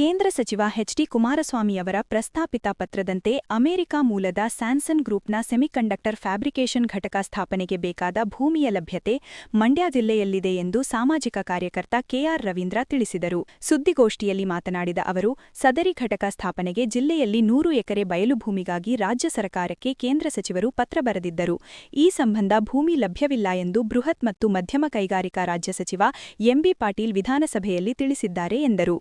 ಕೇಂದ್ರ ಸಚಿವ ಎಚ್ಡಿ ಕುಮಾರಸ್ವಾಮಿಯವರ ಪ್ರಸ್ತಾಪಿತ ಪತ್ರದಂತೆ ಅಮೆರಿಕ ಮೂಲದ ಸ್ಯಾನ್ಸನ್ ಗ್ರೂಪ್ನ ಸೆಮಿಕಂಡಕ್ಟರ್ ಫ್ಯಾಬ್ರಿಕೇಷನ್ ಘಟಕ ಸ್ಥಾಪನೆಗೆ ಬೇಕಾದ ಭೂಮಿಯ ಲಭ್ಯತೆ ಮಂಡ್ಯ ಜಿಲ್ಲೆಯಲ್ಲಿದೆ ಎಂದು ಸಾಮಾಜಿಕ ಕಾರ್ಯಕರ್ತ ಕೆಆರ್ ರವೀಂದ್ರ ತಿಳಿಸಿದರು. ಸುದ್ದಿಗೋಷ್ಠಿಯಲ್ಲಿ ಮಾತನಾಡಿದ ಅವರು, ಸದರಿ ಘಟಕ ಸ್ಥಾಪನೆಗೆ ಜಿಲ್ಲೆಯಲ್ಲಿ ನೂರು ಎಕರೆ ಬಯಲು ಭೂಮಿಗಾಗಿ ರಾಜ್ಯ ಸರ್ಕಾರಕ್ಕೆ ಕೇಂದ್ರ ಸಚಿವರು ಪತ್ರ ಬರೆದಿದ್ದರು. ಈ ಸಂಬಂಧ ಭೂಮಿ ಲಭ್ಯವಿಲ್ಲ ಎಂದು ಬೃಹತ್ ಮತ್ತು ಮಧ್ಯಮ ಕೈಗಾರಿಕಾ ರಾಜ್ಯ ಸಚಿವ ಎಂಬಿ ಪಾಟೀಲ್ ವಿಧಾನಸಭೆಯಲ್ಲಿ ತಿಳಿಸಿದ್ದಾರೆ ಎಂದರು.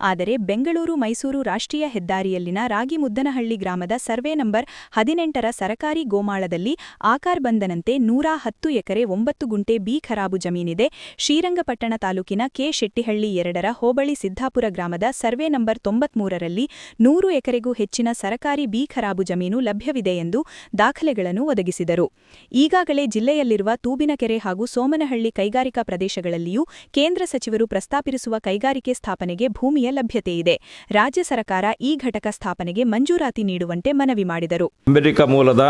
ಆದರೆ ಬೆಂಗಳೂರು, ಮೈಸೂರು ರಾಷ್ಟ್ರೀಯ ಹೆದ್ದಾರಿಯಲ್ಲಿನ ರಾಗಿಮುದ್ದನಹಳ್ಳಿ ಗ್ರಾಮದ ಸರ್ವೆ ನಂಬರ್ ಹದಿನೆಂಟರ ಸರಕಾರಿ ಗೋಮಾಳದಲ್ಲಿ ಆಕಾರ್ ಬಂದನಂತೆ ನೂರ ಹತ್ತು ಎಕರೆ ಒಂಬತ್ತು ಗುಂಟೆ ಬಿ ಖರಾಬು ಜಮೀನಿದೆ. ಶ್ರೀರಂಗಪಟ್ಟಣ ತಾಲೂಕಿನ ಕೆ ಶೆಟ್ಟಿಹಳ್ಳಿ ಎರಡರ ಹೋಬಳಿ ಸಿದ್ದಾಪುರ ಗ್ರಾಮದ ಸರ್ವೆ ನಂಬರ್ ತೊಂಬತ್ಮೂರರಲ್ಲಿ ನೂರು ಎಕರೆಗೂ ಹೆಚ್ಚಿನ ಸರಕಾರಿ ಬಿ ಖರಾಬು ಜಮೀನು ಲಭ್ಯವಿದೆ ಎಂದು ದಾಖಲೆಗಳನ್ನು ಒದಗಿಸಿದರು. ಈಗಾಗಲೇ ಜಿಲ್ಲೆಯಲ್ಲಿರುವ ತೂಬಿನಕೆರೆ ಹಾಗೂ ಸೋಮನಹಳ್ಳಿ ಕೈಗಾರಿಕಾ ಪ್ರದೇಶಗಳಲ್ಲಿಯೂ ಕೇಂದ್ರ ಸಚಿವರು ಪ್ರಸ್ತಾಪಿಸುವ ಕೈಗಾರಿಕೆ ಸ್ಥಾಪನೆಗೆ ಭೂಮಿಯ ಲಭ್ಯತೆ ಇದೆ. ರಾಜ್ಯ ಸರ್ಕಾರ ಈ ಘಟಕ ಸ್ಥಾಪನೆಗೆ ಮಂಜೂರಾತಿ ನೀಡುವಂತೆ ಮನವಿ ಮಾಡಿದರು. ಅಮೆರಿಕ ಮೂಲದ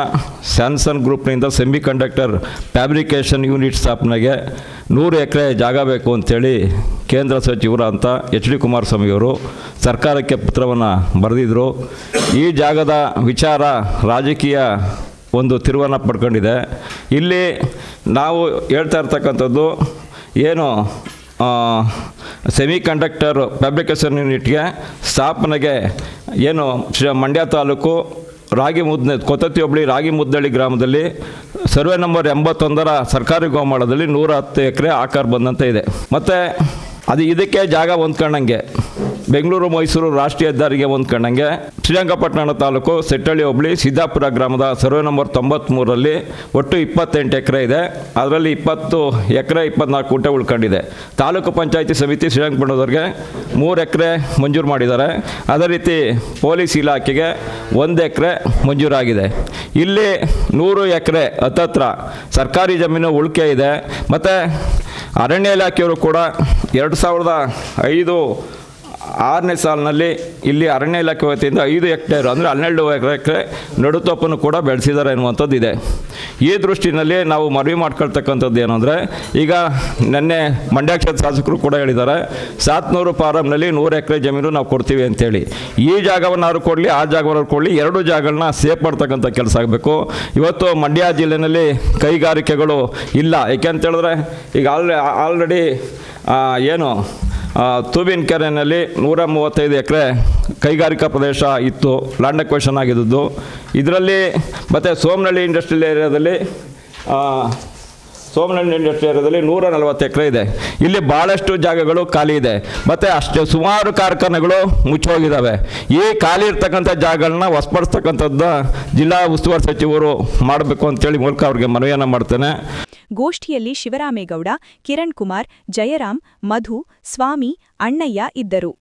ಸ್ಯಾನ್ಸನ್ ಗ್ರೂಪ್ನಿಂದ ಸೆಮಿ ಕಂಡಕ್ಟರ್ ಫ್ಯಾಬ್ರಿಕೇಷನ್ ಯೂನಿಟ್ ಸ್ಥಾಪನೆಗೆ ನೂರು ಎಕರೆ ಜಾಗ ಬೇಕು ಅಂತೇಳಿ ಕೇಂದ್ರ ಸಚಿವರಂತ ಎಚ್ ಡಿ ಕುಮಾರಸ್ವಾಮಿಯವರು ಸರ್ಕಾರಕ್ಕೆ ಪತ್ರವನ್ನು ಬರೆದಿದ್ದರು ಈ ಜಾಗದ ವಿಚಾರ ರಾಜಕೀಯ ಒಂದು ತಿರುವನ್ನು ಪಡ್ಕೊಂಡಿದೆ. ಇಲ್ಲಿ ನಾವು ಹೇಳ್ತಾ ಇರ್ತಕ್ಕಂಥದ್ದು ಏನು ಸೆಮಿ ಕಂಡಕ್ಟರ್ ಫ್ಯಾಬ್ರಿಕೇಶನ್ ಯೂನಿಟ್ಗೆ ಸ್ಥಾಪನೆಗೆ ಏನು ಶ್ರೀ ಮಂಡ್ಯ ತಾಲೂಕು ರಾಗಿ ಮುದ್ದೆ ಕೊತ್ತತಿ ಹೋಬಳಿ ರಾಗಿ ಮುದ್ದಳ್ಳಿ ಗ್ರಾಮದಲ್ಲಿ ಸರ್ವೆ ನಂಬರ್ ಎಂಬತ್ತೊಂದರ ಸರ್ಕಾರಿ ಗೋಮಾಳದಲ್ಲಿ ನೂರ ಹತ್ತು ಎಕರೆ ಆಕಾರ ಬಂದಂತೆ ಇದೆ. ಮತ್ತು ಅದು ಇದಕ್ಕೆ ಜಾಗ ಹೊಂದ್ಕೊಂಡಂಗೆ ಬೆಂಗಳೂರು, ಮೈಸೂರು ರಾಷ್ಟ್ರೀಯ ಹೆದ್ದಾರಿಗೆ ಹೊಂದ್ಕೊಂಡಂಗೆ ಶ್ರೀರಂಗಪಟ್ಟಣ ತಾಲೂಕು ಸೆಟ್ಟಳ್ಳಿ ಹೋಬಳಿ ಸಿದ್ದಾಪುರ ಗ್ರಾಮದ ಸರ್ವೆ ನಂಬರ್ ತೊಂಬತ್ತ್ಮೂರಲ್ಲಿ ಒಟ್ಟು ಇಪ್ಪತ್ತೆಂಟು ಎಕರೆ ಇದೆ. ಅದರಲ್ಲಿ ಇಪ್ಪತ್ತು ಎಕರೆ, ಇಪ್ಪತ್ನಾಲ್ಕು ಕುಂಟೆ ಉಳ್ಕೊಂಡಿದೆ. ತಾಲೂಕು ಪಂಚಾಯತಿ ಸಮಿತಿ ಶ್ರೀರಂಗಪಟ್ಟಣದವ್ರಿಗೆ ಮೂರು ಎಕರೆ ಮಂಜೂರು ಮಾಡಿದ್ದಾರೆ. ಅದೇ ರೀತಿ ಪೊಲೀಸ್ ಇಲಾಖೆಗೆ ಒಂದು ಎಕರೆ ಮಂಜೂರಾಗಿದೆ. ಇಲ್ಲಿ ನೂರು ಎಕರೆ ಹತ್ತತ್ರ ಸರ್ಕಾರಿ ಜಮೀನು ಉಳಿಕೆ ಇದೆ. ಮತ್ತು ಅರಣ್ಯ ಇಲಾಖೆಯವರು ಕೂಡ ಎರಡು ಸಾವಿರದ ಐದು ಆರನೇ ಸಾಲಿನಲ್ಲಿ ಇಲ್ಲಿ ಅರಣ್ಯ ಇಲಾಖೆ ವತಿಯಿಂದ ಐದು ಹೆಕ್ಟೇರ್, ಅಂದರೆ ಹನ್ನೆರಡು ಎಕರೆ ನಡುತೋಪನ್ನು ಕೂಡ ಬೆಳೆಸಿದ್ದಾರೆ ಅನ್ನುವಂಥದ್ದು ಇದೆ ಈ ದೃಷ್ಟಿನಲ್ಲಿ ನಾವು ಮನವಿ ಮಾಡ್ಕೊಳ್ತಕ್ಕಂಥದ್ದು ಏನಂದರೆ ಈಗ ನಿನ್ನೆ ಮಂಡ್ಯ ಕ್ಷೇತ್ರ ಶಾಸಕರು ಕೂಡ ಹೇಳಿದ್ದಾರೆ, ಸಾತ್ನೂರು ಫಾರಂನಲ್ಲಿ ನೂರು ಎಕರೆ ಜಮೀನು ನಾವು ಕೊಡ್ತೀವಿ ಅಂತೇಳಿ. ಈ ಜಾಗವನ್ನಾದ್ರು ಕೊಡಲಿ, ಆ ಜಾಗವನ್ನು ಕೊಡಲಿ, ಎರಡು ಜಾಗಗಳನ್ನ ಸೇಫ್ ಮಾಡ್ತಕ್ಕಂಥ ಕೆಲಸ ಆಗಬೇಕು. ಇವತ್ತು ಮಂಡ್ಯ ಜಿಲ್ಲೆಯಲ್ಲಿ ಕೈಗಾರಿಕೆಗಳು ಇಲ್ಲ. ಏಕೆಂತೇಳಿದ್ರೆ ಈಗ ಆಲ್ರೆ, ಆಲ್ರೆಡಿ ಏನು ತೂಬಿನಕೆರೆಯಲ್ಲಿ ನೂರ ಮೂವತ್ತೈದು ಎಕರೆ ಕೈಗಾರಿಕಾ ಪ್ರದೇಶ ಇತ್ತು. ಲ್ಯಾಂಡ್ ಅಕ್ವೇಷನ್ ಆಗಿದ್ದದ್ದು. ಇದರಲ್ಲಿ ಮತ್ತು ಸೋಮನಹಳ್ಳಿ ಇಂಡಸ್ಟ್ರಿಯಲ್ ಏರಿಯಾದಲ್ಲಿ ಸೋಮನಹಳ್ಳಿ ಏರಿಯಾದಲ್ಲಿ ನೂರ ನಲವತ್ತು ಎಕರೆ ಇದೆ. ಇಲ್ಲಿ ಭಾಳಷ್ಟು ಜಾಗಗಳು ಖಾಲಿ ಇದೆ. ಮತ್ತು ಅಷ್ಟು ಸುಮಾರು ಕಾರ್ಖಾನೆಗಳು ಮುಚ್ಚೋಗಿದ್ದಾವೆ ಈ ಖಾಲಿ ಇರ್ತಕ್ಕಂಥ ಜಾಗಗಳನ್ನ ವಸಪಡಿಸ್ತಕ್ಕಂಥದ್ದು ಜಿಲ್ಲಾ ಉಸ್ತುವಾರಿ ಸಚಿವರು ಮಾಡಬೇಕು ಅಂತೇಳಿ ಮೂಲಕ ಅವ್ರಿಗೆ ಮನವಿಯನ್ನು ಮಾಡ್ತೇನೆ. ಗೋಷ್ಠಿಯಲ್ಲಿ ಶಿವರಾಮೇಗೌಡ, ಕಿರಣ್ ಕುಮಾರ್, ಜಯರಾಮ್, ಮಧು, ಸ್ವಾಮಿ, ಅಣ್ಣಯ್ಯ ಇದ್ದರು.